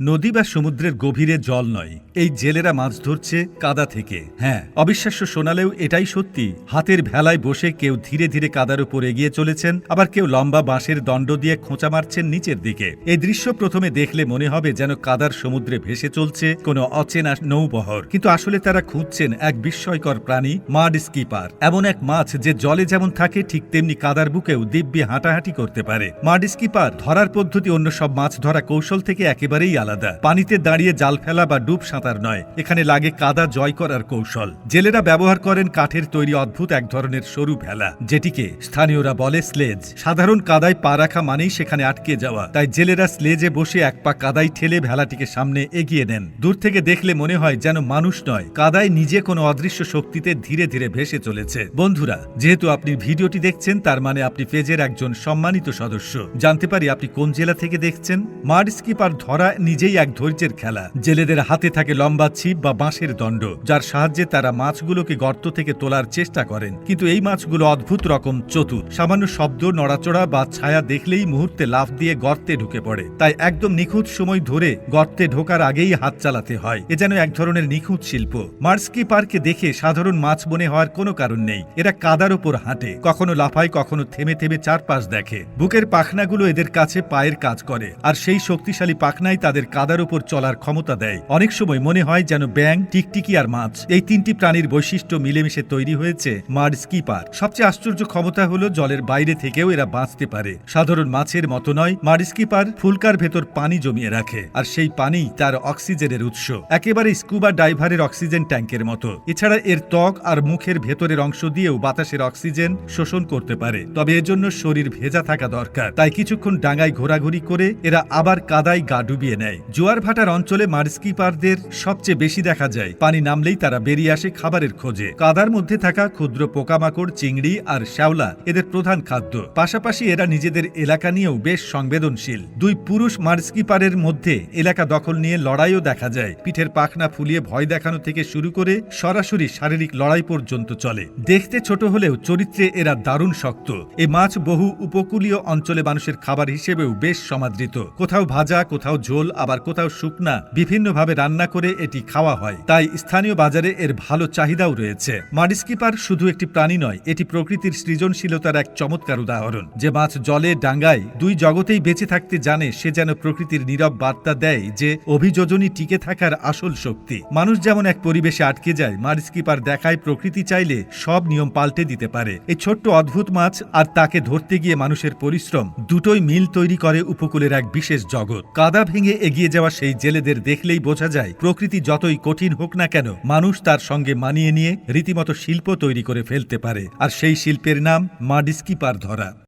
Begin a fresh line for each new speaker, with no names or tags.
নদী বা সমুদ্রের গভীরে জল নয়। এই জেলেরা মাছ ধরছে কাদা থেকে। হ্যাঁ অবিশ্বাস্য শোনালেও এটাই সত্যি। হাতের ভেলায় বসে কেউ ধীরে ধীরে কাদার উপর এগিয়ে চলেছেন, আবার কেউ লম্বা বাঁশের দণ্ড দিয়ে খোঁচা মারছেন নিচের দিকে। এই দৃশ্য প্রথমে দেখলে মনে হবে যেন কাদার সমুদ্রে ভেসে চলছে কোনো অচেনা নৌবহর। কিন্তু আসলে তারা খুঁজছেন এক বিস্ময়কর প্রাণী, মাড স্কিপার। এমন এক মাছ যে জলে যেমন থাকে, ঠিক তেমনি কাদার বুকেও দিব্যি হাঁটাহাঁটি করতে পারে। মাড স্কিপার ধরার পদ্ধতি অন্য সব মাছ ধরা কৌশল থেকে একেবারেই আলাদা। পানিতে দাঁড়িয়ে জাল ফেলা বা ডুব সাঁতার নয়, এখানে লাগে কাদা জয় করার কৌশল। জেলেরা ব্যবহার করেন কাঠের তৈরি অদ্ভুত এক ধরনের সরু ভেলা, যেটিকে স্থানীয়রা বলে স্লেজ। সাধারণ কাদায় পা রাখা মানেই সেখানে আটকে যাওয়া, তাই জেলেরা স্লেজে বসে এক পা কাদায় ঠেলে ভেলাটিকে সামনে এগিয়ে নেন। দূর থেকে দেখলে মনে হয় যেন মানুষ নয়, কাদায় নিজে কোনো অদৃশ্য শক্তিতে ধীরে ধীরে ভেসে চলেছে। বন্ধুরা, যেহেতু আপনি ভিডিওটি দেখছেন, তার মানে আপনি পেজের একজন সম্মানিত সদস্য। জানতে পারি আপনি কোন জেলা থেকে দেখছেন? মাড স্কিপার ধরা নিজেই এক ধৈর্যের খেলা। জেলেদের হাতে থাকে লম্বা ছিপ বা বাঁশের দণ্ড, যার সাহায্যে তারা মাছগুলোকে গর্ত থেকে তোলার চেষ্টা করেন। কিন্তু এই মাছগুলো অদ্ভুত রকম চতুর। সামান্য শব্দ, নড়াচড়া বা ছায়া দেখলেই মুহূর্তে লাফ দিয়ে গর্তে ঢুকে পড়ে। তাই একদম নিখুঁত সময় ধরে গর্তে ঢোকার আগেই হাত চালাতে হয়। এ যেন এক ধরনের নিখুঁত শিল্প। মার্সকি পার্কে দেখে সাধারণ মাছ মনে হওয়ার কোনো কারণ নেই। এরা কাদার উপর হাঁটে, কখনো লাফায়, কখনো থেমে থেমে চারপাশ দেখে। বুকের পাখনাগুলো এদের কাছে পায়ের কাজ করে, আর সেই শক্তিশালী পাখনাই তাদের কাদার উপর চলার ক্ষমতা দেয়। অনেক সময় মনে হয় যেন ব্যাং টিকটিকি আর মাছ এই তিনটি প্রাণীর বৈশিষ্ট্য মিলেমিশে তৈরি হয়েছে মাড স্কিপার। সবচেয়ে আশ্চর্য ক্ষমতা হলো জলের বাইরে থেকেও এরা বাঁচতে পারে। সাধারণ মাছের মতো নয় মাড স্কিপার ফুলকার ভেতর পানি জমিয়ে রাখে আর সেই পানি তার অক্সিজেনের উৎস। একেবারে স্কুবা ডাইভারের অক্সিজেন ট্যাঙ্কের মতো। এছাড়া এর ত্বক আর মুখের ভেতরের অংশ দিয়েও বাতাসের অক্সিজেন শোষণ করতে পারে। তবে এজন্য শরীর ভেজা থাকা দরকার। তাই কিছুক্ষণ ডাঙায় ঘোরাঘুরি করে এরা আবার কাদায় গা ডুবিয়ে নেয়। জোয়ার ভাটার অঞ্চলে মার্সকিপারদের সবচেয়ে বেশি দেখা যায়। পানি নামলেই তারা বেরিয়ে আসে খাবারের খোঁজে। কাদার মধ্যে থাকা ক্ষুদ্র পোকামাকড়, চিংড়ি আর শ্যাওলা এদের প্রধান খাদ্য। পাশাপাশি এরা নিজেদের এলাকা নিয়েও বেশ সংবেদনশীল। দুই পুরুষ মার্সকিপারের মধ্যে এলাকা দখল নিয়ে লড়াইও দেখা যায়। পিঠের পাখনা ফুলিয়ে ভয় দেখানো থেকে শুরু করে সরাসরি শারীরিক লড়াই পর্যন্ত চলে। দেখতে ছোট হলেও চরিত্রে এরা দারুণ শক্ত। এ মাছ বহু উপকূলীয় অঞ্চলে মানুষের খাবার হিসেবেও বেশ সমাদৃত। কোথাও ভাজা, কোথাও ঝোল আবার কোথাও শুকনা, বিভিন্নভাবে রান্না করে এটি খাওয়া হয়। তাই স্থানীয় বাজারে এর ভালো চাহিদাও রয়েছে। মাডিস্কিপার শুধু একটি প্রাণী নয়, এটি প্রকৃতির সৃজনশীলতার এক চমৎকার উদাহরণ। যে মাছ জলে, ডাঙ্গায়, দুই জগতেই বেঁচে থাকতে জানে, সে যেন প্রকৃতির নীরব বার্তা দেয় যে অভিযোজনই টিকে থাকার আসল শক্তি। মানুষ যেমন এক পরিবেশে আটকে যায় মারিস্কিপার দেখায় প্রকৃতি চাইলে সব নিয়ম পাল্টে দিতে পারে। এই ছোট্ট অদ্ভুত মাছ আর তাকে ধরতে গিয়ে মানুষের পরিশ্রম দুটোই মিল তৈরি করে উপকূলের এক বিশেষ জগৎ। কাদা ভেঙে এগিয়ে যাওয়া সেই জেলেদের দেখলেই বোঝা যায়, প্রকৃতি যতই কঠিন হোক না কেন, মানুষ তার সঙ্গে মানিয়ে নিয়ে রীতিমতো শিল্প তৈরি করে ফেলতে পারে। আর সেই শিল্পের নাম মাডিস্কিপার ধরা